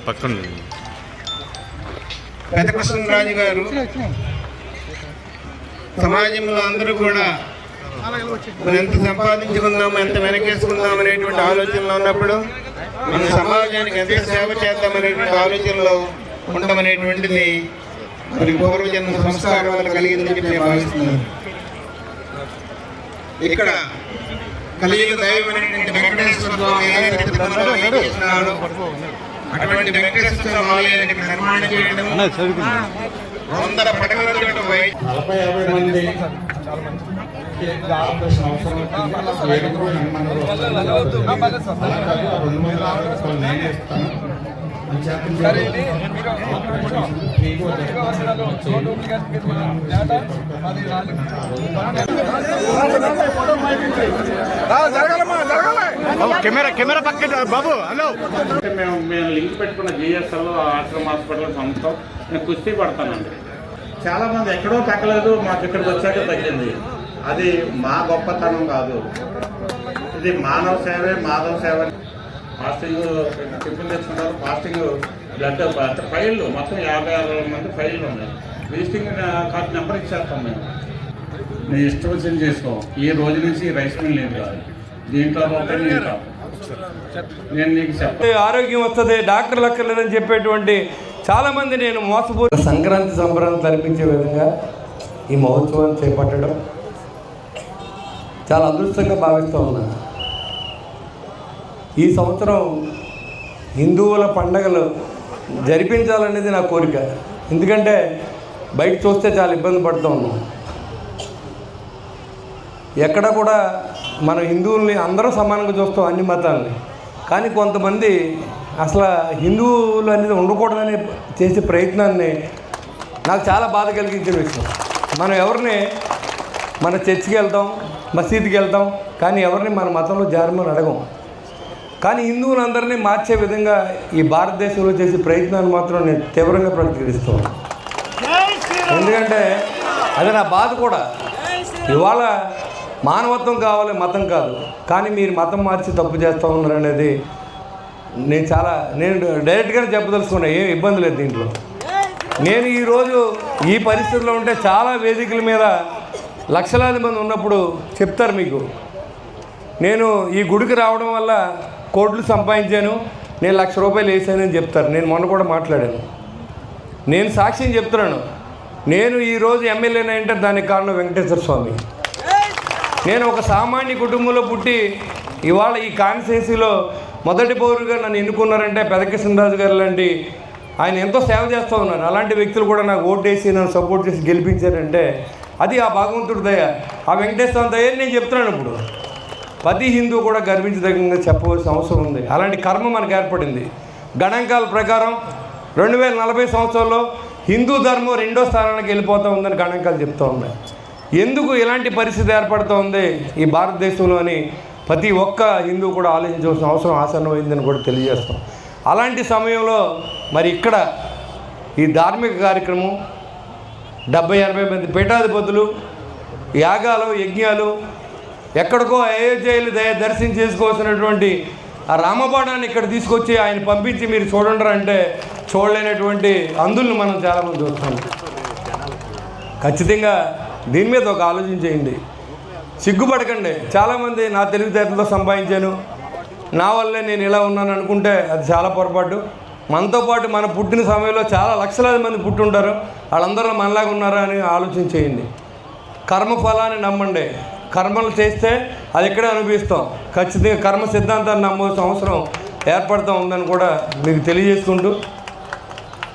పక్కన పెదకృష్ణరాజు గారు సమాజంలో అందరూ కూడా మనం ఎంత సంపాదించుకుందాం ఎంత వెనకేసుకుందాం అనేటువంటి ఆలోచనలో ఉన్నప్పుడు మన సమాజానికి ఎంత సేవ చేద్దాం అనేటువంటి ఆలోచనలో ఉండమనేటువంటిది మరి పూర్వజన్మ సంస్కారం వల్ల కలిగిందని చెప్పి నేను భావిస్తున్నాను. ఇక్కడ కలియుగ దైవం అనేటువంటి వెంకటేశ్వర స్వామి ఏదైతే అటువంటి వెంకటేశ్వర స్వామి ఆలయానికి నిర్మాణం చేయడం వందల నలభై యాభై మంది ఆపరేషన్ అవసరం రెండు నేనే ఇస్తాను కెమెరా కెమెరా పక్కన బాబు హలో. అంటే మేము మేము లింక్ పెట్టుకున్న జిఎస్ఎల్ ఆశ్రమ హాస్పిటల్ సంస్థ నేను కుస్తీ పడతానండి. చాలా మంది ఎక్కడో తగ్గలేదు మాకు ఇక్కడికి వచ్చాక తగ్గింది. అది మా గొప్పతనం కాదు. ఇది మానవ సేవే మాధవ సేవ. ఫాస్టింగ్ టిఫిన్ తెచ్చుకుంటారు? ఫాస్టింగ్ బ్లడ్ ఫైళ్ళు మొత్తం యాభై అరవై మంది ఫైళ్ళు ఉన్నాయి. విజిటింగ్ కార్డ్ నెంబర్ ఇచ్చేస్తాం మేము. నీ ఇష్టం వచ్చింది చేసుకో. ఈ రోజు నుంచి రైస్ మిల్ లేదు కాదు. దీంట్లో రూపాయి నేను కాదు. నేను నీకు చెప్ప ఆరోగ్యం వస్తుంది డాక్టర్లు అక్కర్లేదని చెప్పేటువంటి చాలామంది నేను మోసపూర్ సంక్రాంతి సంబరాన్ని తలపించే విధంగా ఈ మహోత్సవాన్ని చేపట్టడం చాలా అదృష్టంగా భావిస్తూ ఉన్నా. ఈ సంవత్సరం హిందువుల పండగలు జరిపించాలనేది నా కోరిక. ఎందుకంటే బయట చూస్తే చాలా ఇబ్బంది పడుతూ ఉన్నాం. ఎక్కడ కూడా మన హిందువుల్ని అందరూ సమానంగా చూస్తాం అన్ని మతాలని. కానీ కొంతమంది అసలు హిందువులు అనేది ఉండకూడదని చేసే ప్రయత్నాన్ని నాకు చాలా బాధ కలిగించిన విషయం. మనం ఎవరిని మన చర్చికి వెళ్తాం మసీదుకి వెళ్తాం కానీ ఎవరిని మన మతంలో జారమని అడగం. కానీ హిందువులందరినీ మార్చే విధంగా ఈ భారతదేశంలో చేసే ప్రయత్నాన్ని మాత్రం నేను తీవ్రంగా ప్రతిఘటిస్తాను ఎందుకంటే అది నా బాధ కూడా. ఇవాళ మానవత్వం కావాలి మతం కాదు. కానీ మీరు మతం మార్చి తప్పు చేస్తూ ఉన్నారు అనేది నేను చాలా నేను డైరెక్ట్గానే చెప్పదలుచుకున్నా ఏం ఇబ్బంది లేదు దీంట్లో. నేను ఈరోజు ఈ పరిస్థితిలో ఉంటే చాలా వేదికల మీద లక్షలాది మంది ఉన్నప్పుడు చెప్తారు మీకు. నేను ఈ గుడికి రావడం వల్ల కోట్లు సంపాదించాను నేను లక్ష రూపాయలు వేసానని చెప్తారు. నేను మొన్న కూడా మాట్లాడాను. నేను సాక్ష్యం చెప్తున్నాను. నేను ఈరోజు ఎమ్మెల్యేనంటే దానికి కారణం వెంకటేశ్వర స్వామి. నేను ఒక సామాన్య కుటుంబంలో పుట్టి ఇవాళ ఈ కాన్స్టిట్యున్సీలో మొదటి పౌరుగా నన్ను ఎన్నుకున్నారంటే పెదకృష్ణరాజు గారు లాంటి ఆయన ఎంతో సేవ చేస్తూ ఉన్నారు. అలాంటి వ్యక్తులు కూడా నాకు ఓటేసి నన్ను సపోర్ట్ చేసి గెలిపించారంటే అది ఆ భగవంతుడి దయ. ఆ వెంకటేశ్వర దయ నేను చెప్తున్నాను ఇప్పుడు. ప్రతి హిందూ కూడా గర్వించదగ్గంగా చెప్పవలసిన అవసరం ఉంది. అలాంటి కర్మ మనకు ఏర్పడింది. గణాంకాల ప్రకారం రెండు వేల నలభై సంవత్సరంలో హిందూ ధర్మం రెండో స్థానానికి వెళ్ళిపోతూ ఉందని గణాంకాలు చెప్తూ ఉన్నాయి. ఎందుకు ఇలాంటి పరిస్థితి ఏర్పడుతోంది ఈ భారతదేశంలోని ప్రతి ఒక్క హిందూ కూడా ఆలోచించవలసిన అవసరం ఆసన్నమైందని కూడా తెలియజేస్తాం. అలాంటి సమయంలో మరి ఇక్కడ ఈ ధార్మిక కార్యక్రమం డెబ్బై ఎనభై మంది పీఠాధిపతులు యాగాలు యజ్ఞాలు ఎక్కడికో అయోధ్యలు దయ దర్శనం చేసుకోవాల్సినటువంటి ఆ రామబాణాన్ని ఇక్కడ తీసుకొచ్చి ఆయన పంపించి మీరు చూడండి అంటే చూడలేనటువంటి అందుల్ని మనం చాలామంది చూస్తాం. ఖచ్చితంగా దీని మీద ఒక ఆలోచన చేయండి. సిగ్గుపడకండి. చాలామంది నా తెలివితేటలతో సంపాదించాను. నా వల్లే నేను ఇలా ఉన్నాను అనుకుంటే అది చాలా పొరపాటు. మనతో పాటు మన పుట్టిన సమయంలో చాలా లక్షలాది మంది పుట్టుంటారు. వాళ్ళందరూ మనలాగా ఉన్నారా అని ఆలోచన చేయండి. కర్మ ఫలాన్ని నమ్మండి. కర్మలు చేస్తే అది ఇక్కడే అనుభవిస్తాం. ఖచ్చితంగా కర్మ సిద్ధాంతాన్ని నమ్మవలసిన అవసరం ఏర్పడుతూ ఉందని కూడా మీకు తెలియజేసుకుంటూ.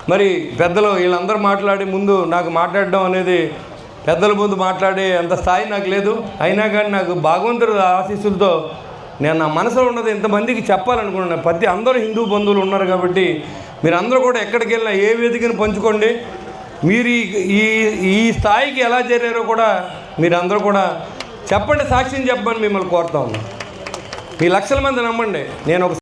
మరి పెద్దలు వీళ్ళందరూ మాట్లాడి ముందు నాకు మాట్లాడడం అనేది పెద్దల ముందు మాట్లాడే అంత స్థాయి నాకు లేదు. అయినా కానీ నాకు భగవంతుడు ఆశీస్సులతో నేను నా మనసులో ఉన్నది ఇంతమందికి చెప్పాలనుకున్నాను. ప్రతి అందరూ హిందూ బంధువులు ఉన్నారు కాబట్టి మీరు అందరూ కూడా ఎక్కడికి వెళ్ళినా ఏ వేదికను పంచుకోండి. మీరు ఈ ఈ ఈ స్థాయికి ఎలా చేరారో కూడా మీరు అందరూ కూడా చెప్పండి సాక్ష్యం చెప్పమని మిమ్మల్ని కోరుతా ఉన్నాను. మీ లక్షల మంది నమ్మండి. నేను ఒక